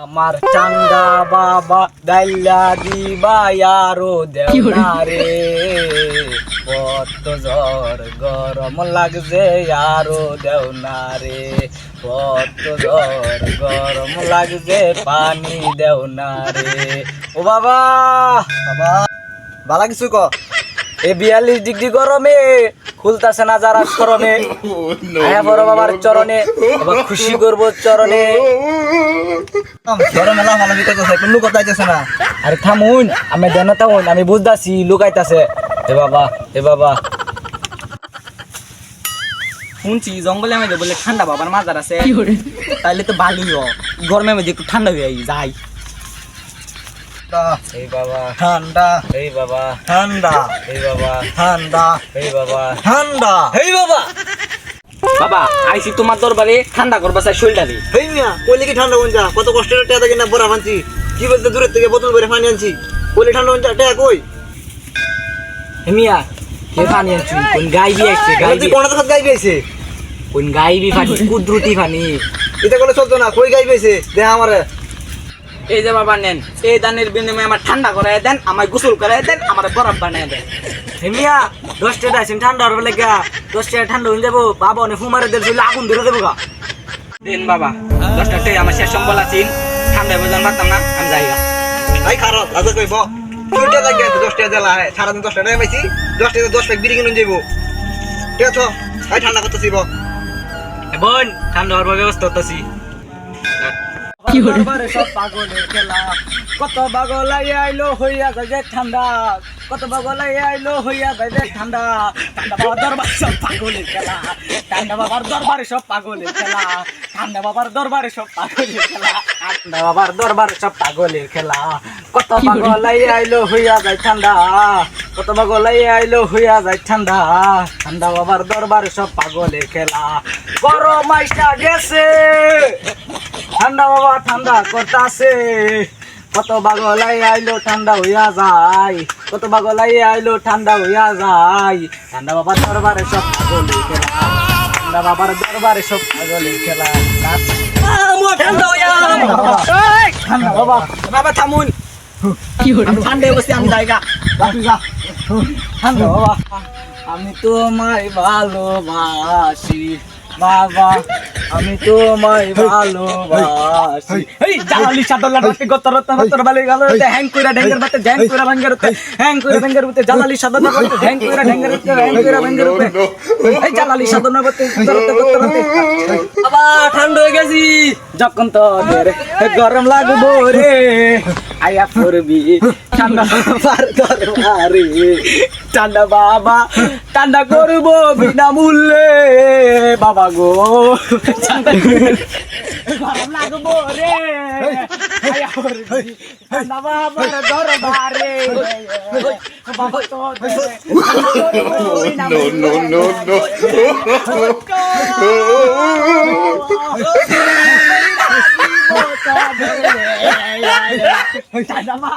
আমার চাঙ্গা বাবা দাইলা দিবা আরও দেওনা রে কত জ্বর গরম লাগছে আরও দেওনা রে কত জ্বর গরম লাগছে পানি দেওনা রে ও বাবা বাবা। বালা কিছু ক। এ বিয়াল্লিশ ডিগ্রি গরমে খুলতাছে না যারা চরণে? আয়া বড় বাবার চরণে এবার খুশি করব চরণে। ধরো মেলা ভালো বিকজ কোনো কথা আইতেছে না। আরে থামুন আমি দেন থামুন আমি বুঝতাছি লুকাইতাছে। এ বাবা এ বাবা। শুনছি জঙ্গলে মধ্যে বলে ঠান্ডা বাবার মাজার আছে। তাহলে তো ভালোই হ গরমের মধ্যে একটু ঠান্ডা হয়ে যাই। এই বাবা। ঠান্ডা। এই বাবা। ঠান্ডা। এই বাবা। ঠান্ডা। এই বাবা। ঠান্ডা। এই বাবা। বাবা আইসি তোমার দরবারে ঠান্ডা করবা চাই শরীরটা রে হেই মিয়া কইলে কি ঠান্ডা কোন যা? কত কষ্টের টেয়া কিনা বড়া ফানছি কি বলতে দূরের থেকে বোতল ভরে পানি আনছি। কইলে ঠান্ডা কোন যা টেয়া কই? হেমিয়া কে পানি আনছুন কোন গাই বি আইছে গাই তুই কোন কথা গাই পেয়েছে কোন গাই বি পানি কুদরতি পানি। এটা করলে চলতো না কই গাই পেয়েছে দেখ আমারে। এই যে বাবা নেন এই দানের বিনিময়ে আমার ঠান্ডা করাই দেন আমায় গোসল করাই দেন আমার বরফ বানাই দেন। হেমিয়া দশ টাকা আছেন ঠান্ডা হবে লেগা দশ টাকা ঠান্ডা হয়ে যাব বাবা অনেক ফুমারে চলে আগুন ধরে দেবো গা। দিন বাবা দশটা টাকা আমার শেষ সম্বল আছেন ঠান্ডা বোঝান পারতাম না আমি যাই গা। ভাই খারাপ রাজা কইব ছুটে লাগে দশ টাকা দিলা সারাদিন দশ টাকা পাইছি দশ টাকা দশ প্যাক বিড়ি কিনুন যাইব। ঠিক আছে ভাই ঠান্ডা করতেছি বোন ঠান্ডা হওয়ার ব্যবস্থা করতেছি। সব পাগলের খেলা। কত পাগল আইলো হইয়া যায় ঠান্ডা। কত পাগল আইলো হইয়া যায় ঠান্ডা। ঠান্ডা বাবার দরবারে সব পাগলের খেলা। ঠান্ডা বাবার দরবারে সব পাগলের খেলা। ঠান্ডা বাবার দরবারে সব পাগলের খেলা। ঠান্ডা বাবার দরবারে সব পাগলের খেলা। কত পাগল আইলো হইয়া যায় ঠান্ডা। কত পাগল আইলো হইয়া যায় ঠান্ডা। ঠান্ডা বাবার দরবারে সব পাগলের খেলা। গরম আইসা গেছে। ঠান্ডা করতাছে। কত বাগলাই আইলো ঠান্ডা হইয়া যায়। কত বাগলাই আইলো ঠান্ডা হইয়া যায়। ঠান্ডা বাবার দরবারে সব পাগলের খেলা। ঠান্ডা বাবার দরবারে সব পাগলের খেলা। ঠান্ডা হইয়া। এই, ঠান্ডা বাবা বাবা থামুন। আমি ঠান্ডায় বসে আমি যাই ঠান্ডা বাবা আমি তোমায় ভালোবাসি। বাবা আমি তোমায় ভালোবাসি। এই জালালি সাদলা রাতে গতর রাতে গতর বালি গালো হ্যাং কইরা ডেঙ্গার বাতে জ্যাং কইরা ভাঙ্গার রাতে হ্যাং কইরা ভাঙ্গার বাতে জালালি সাদলা রাতে হ্যাং কইরা রাতে হ্যাং কইরা ভাঙ্গার রাতে এই জালালি সাদলা বাতে গতর রাতে গতর রাতে বাবা ঠান্ডা হয়ে গেছি যখন তো রে গরম লাগবো রে। আয়া পড়বি ঠান্ডা বাবার দরবারে। ঠান্ডা বাবা ঠান্ডা করব বিনামূল্যে। বাবা গো। লাগবো রে। আয়া পড়বি ঠান্ডা বাবার দরবারে। বাবা তো no, no, 会打人吗